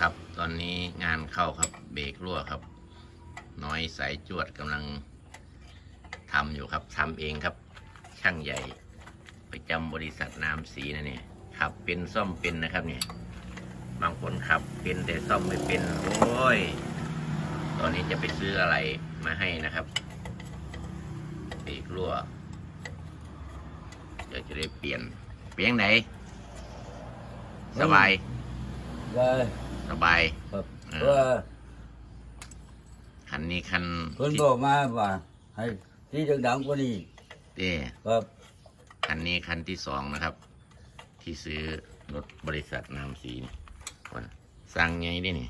ครับ ตอนนี้งานเข้าครับ เบรกรั่วครับ น้อยสายจวดกำลังทำอยู่ครับทำเองครับ ช่างใหญ่ประจำบริษัทน้ำสีนะเนี่ยขับเป็นซ่อมเป็นนะครับเนี่ยบางคนขับเป็นแต่ซ่อมไม่เป็นโอ้ย ตอนนี้จะไปซื้ออะไรมาให้นะครับเบรกรั่วเดี๋ยวจะได้เปลี่ยนเปลี่ยนไหนสบาย เลย สบาย ครับเออ ว่าคันนี้คันเพิ่นที่บอกมาว่า ให้ที่ดังๆกว่านี้เต้ครับคันนี้คันที่สองนะครับ ที่ซื้อรถบริษัทนามสีนี่ว่าสั่งไงดินี่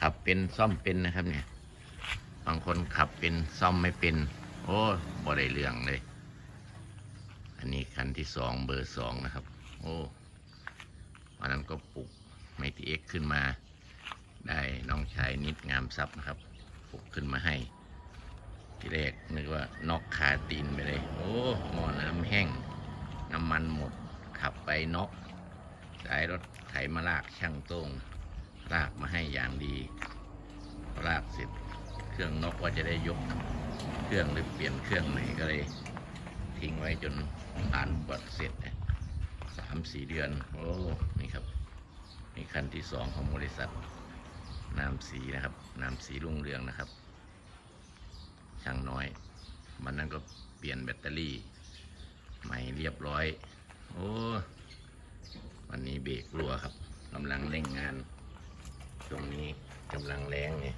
ขับเป็นซ่อมเป็นนะครับ เนี่ย บางคนขับเป็นซ่อมไม่เป็น โอ้บ่ได้เรื่องเลย อันนี้คันที่สองเบอร์สองนะครับ โอ้วันนั้นก็ปลุก ไมทีเอ็กขึ้นมา ได้น้องชายนิดงามทรัพย์นะครับปลุกขึ้นมาให้ ทีแรกนึกว่านอกคาตีนไปเลย โอ้หม้อน้ำแห้ง น้ำมันหมด ขับไปนอกสายรถไถมาลากช่างโต้งลากมาให้อย่างดีลากเสร็จเครื่องนกว่าจะได้ยกเครื่องหรือเปลี่ยนเครื่องไหนก็เลยทิ้งไว้จนผ่านบทเสร็จสามสี่เดือน โอ้ นี่ครับ นี่คันที่สองของบริษัทน้ำสีนะครับน้ำสีรุ่งเรืองนะครับ ช่างน้อย มันนั้นก็เปลี่ยนแบตเตอรี่ ใหม่เรียบร้อย โอ้วันนี้เบรกรัวครับกำลังเร่งงานช่วงนี้กำลังแรงเนี่ย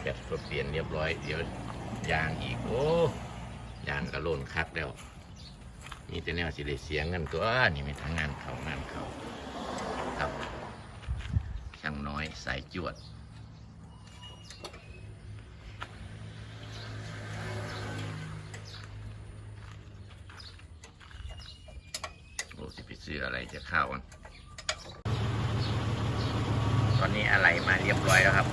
แบตก็เปลี่ยนเรียบร้อย เดี๋ยวยางอีก โอ้ยางก็โลนคักแล้วนี่แต่แนวสิได้เสียงกันตัวนี่ไม่ทางงานเขางานเขา ช่างน้อยสายจวด โอ้สิไปซื้ออะไรจะเข้ากันตอนนี้อะไรมาเรียบร้อยแล้วครับ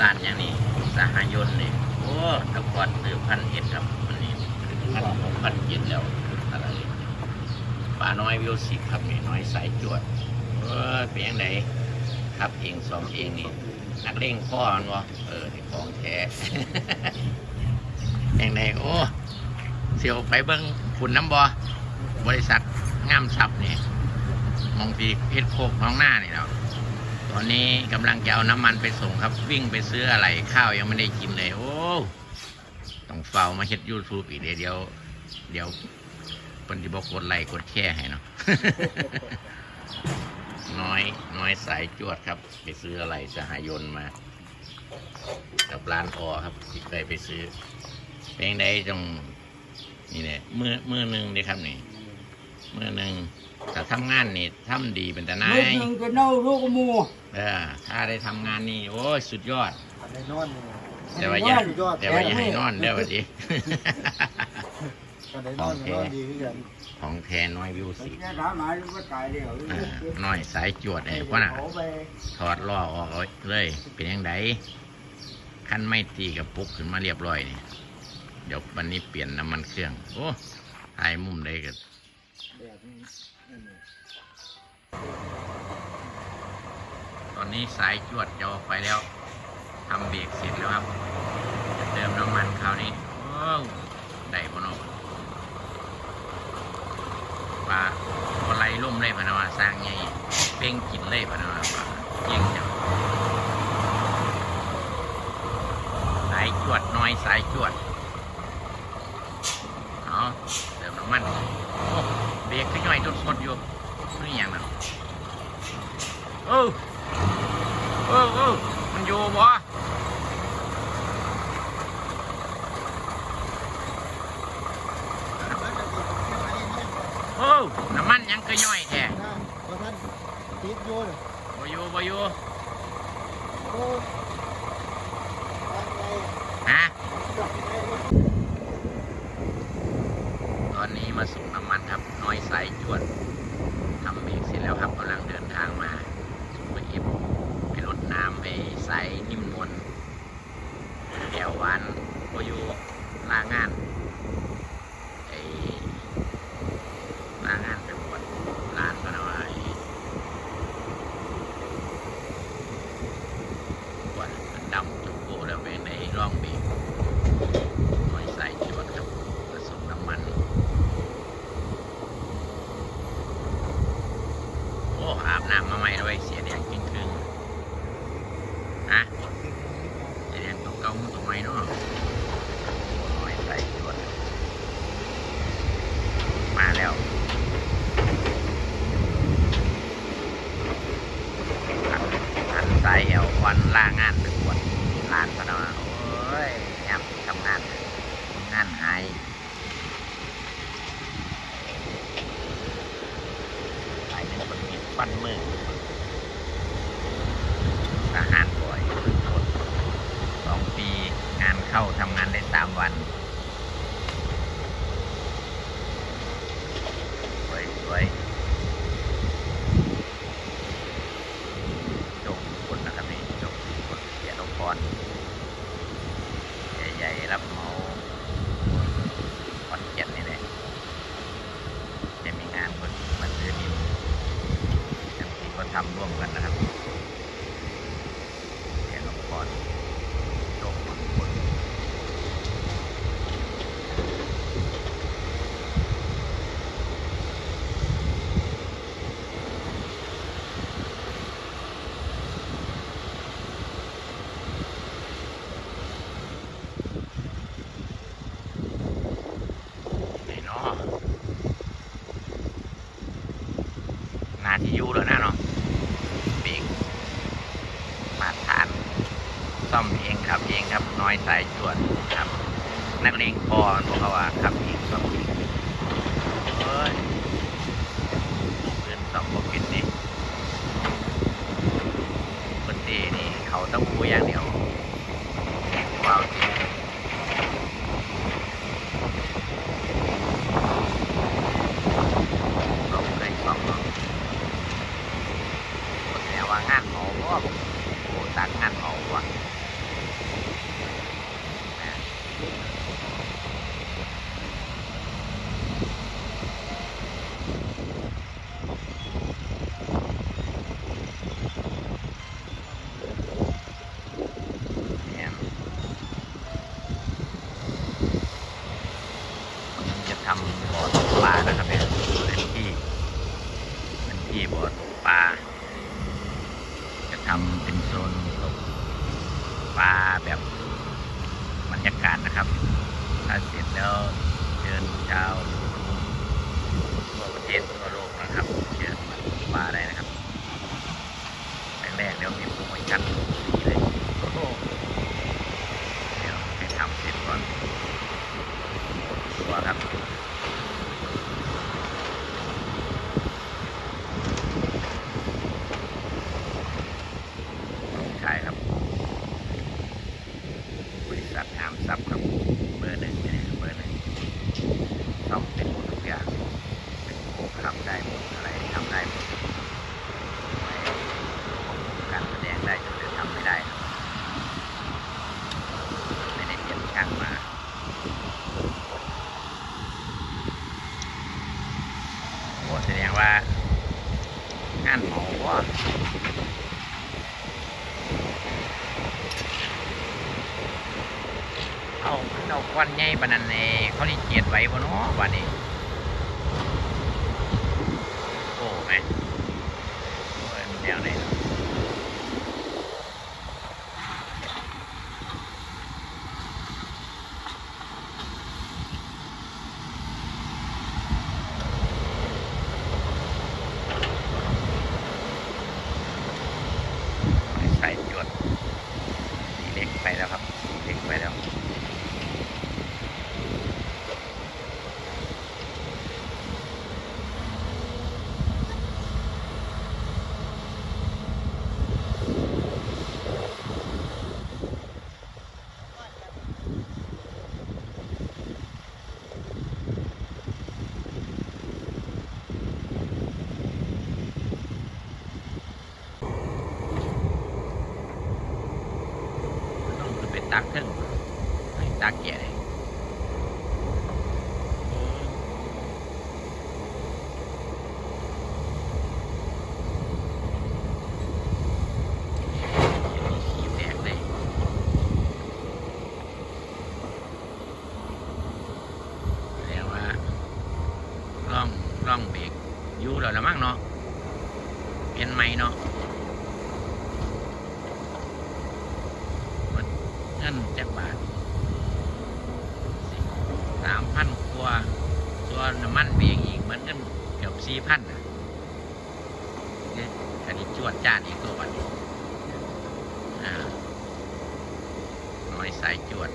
ร้านอย่างนี้สหายนนี่โอ้ตะกอนซื้อพันเอ็ดครับวันนี้พันหกพันเจ็ดแล้วอะไรปลาน้อยวิวสิครับนี่น้อยสายจวด เออเป็นยังไง ครับเองสองเองนี่นักเล่งข้อมันวะเออนี่ของแท้ยังไงโอ้เสียวไปเบิ้งฝุ่นน้ำบอบริษัทงามทรัพย์นี่มองทีเพชรโคกน้องหน้านี่แล้วตอนนี้กำลังจะเอาน้ำมันไปส่งครับ วิ่งไปซื้ออะไรข้าวยังไม่ได้กินเลย โอ้ต้องเฝ้ามาเช็ดยูทูบอีกเดี๋ยว เดี๋ยวปฏิบอกกดไลค์กดแชร์ให้เนาะ น้อย น้อยสายจวดครับ ไปซื้ออะไรสหายนมา กับร้านออครับที่เคยไปซื้อเพลงใดจงนี่แหละมือมือหนึ่งเดีครับนี่มือหนึ่งถ้าทำงานนี่ทำดีเป็นแต่นาลูกยหนึงก็เน่าลูกหมูเออถ้าได้ทำงานนี่โอ้ยสุดยอดอันไหนนอนนี่แต่ว่าอย่าแต่ว่าอย่าให้นอนเด้อวะดิ อันไหนนอนก็นอนดีขึ้นกันของแทนน้อยวิวสิแค่ถามหาลูกก็ตายแล้วอ่าน้อยสายจวดไอ้พ่อน่ะเขาไปถอดล้อออกเอาเลย เป็นยังไงคันไม่ตีกับปุกขึ้นมาเรียบร้อยนี่เดี๋ยววันนี้เปลี่ยนน้ำมันเครื่อง โอ้ถ่ายมุมได้กันแบบนี้นั่นนี่ตอนนี้สายจวดจะออกไปแล้วทำเบรกเสร็จแล้วครับจะเติมน้ำมันคราวนี้โอ้ได้ปนก ปลาปลาไหลล่มเลยพะนะว่าสร้างไงเป้งกินเลยพะนะว่าเยี่ยงจังสายจวดน้อยสายจวดเอาเติมน้ำมันโอ้เบรกขึ้นหน่อยสดอยู่นี่อย่างนั้นโอ้โอ้โอ้มันอยู่บ่โอ้ น้ำมันยังก็ย่อยแท้นะพอท่านติดโยนบ่อยู่บ่อยู่โอ้ท อนมือ พอนของเขาอะครับอีกสองปีเฮ้ยเงินสองกว่ปีนี่คนดีนี่เขาต้องมูอย่างเดียวว้าวลงเลยสองลงคนแต่ว่างานหมอก็โอ้ตัดงานหมอว่ะันนั้นเองเขาเลยเกียดไว้บ่เนอะวันนี้โอ้แม่เดี๋ยมันแนวไหนใส่จวดสีเล็กไปแล้วครับเล็กไปแล้ว ตักถึงให้ตักแก่ร่องเบรกอยู่แล้ละมั้งเนาะเป็นไหมเนาะ สายจวด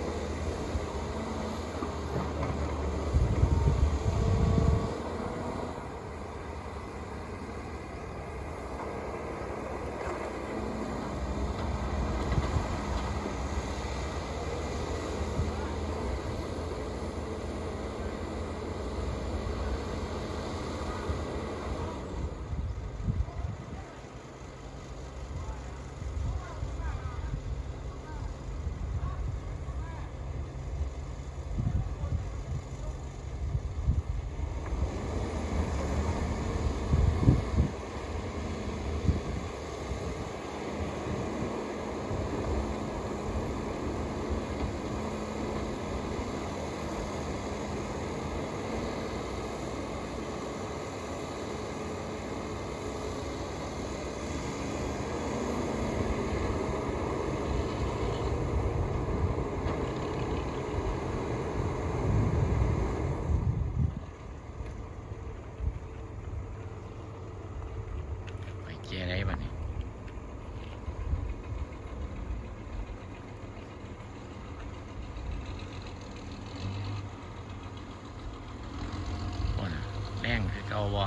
ว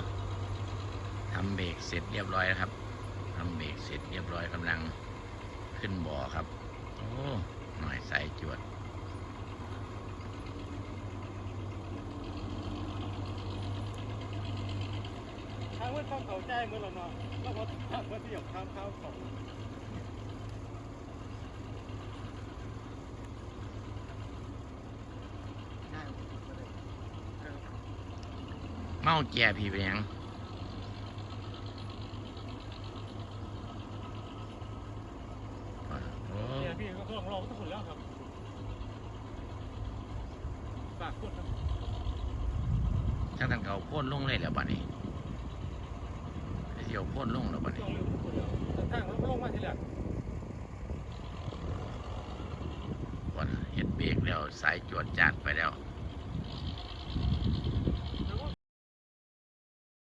ทำเบรกเสร็จเรียบร้อยแล้วครับทำเบรกเสร็จเรียบร้อยกำลังขึ้นบ่อครับ โอ้หน่อยสายจวดทางเมื่อต้องเขาใจเมื่อเรานอนแล้วพอทางเมื่อที่อยากทำข้าวของ เมา แก่พี่เป็นหยังโอ้เนี่ยพี่ก็ต้องรอทุกคนแล้วครับฝากกดนะช่างกันเก่าโพ่นลงเลยแล้วบัดนี้เดี๋ยวโพ่นลงแล้วบัดต้นี้องเร็วทุกคนแล้วทางมันลงมาทีหลังก่อนเห็ดเบรกแล้วสายจวดจาดไปแล้ว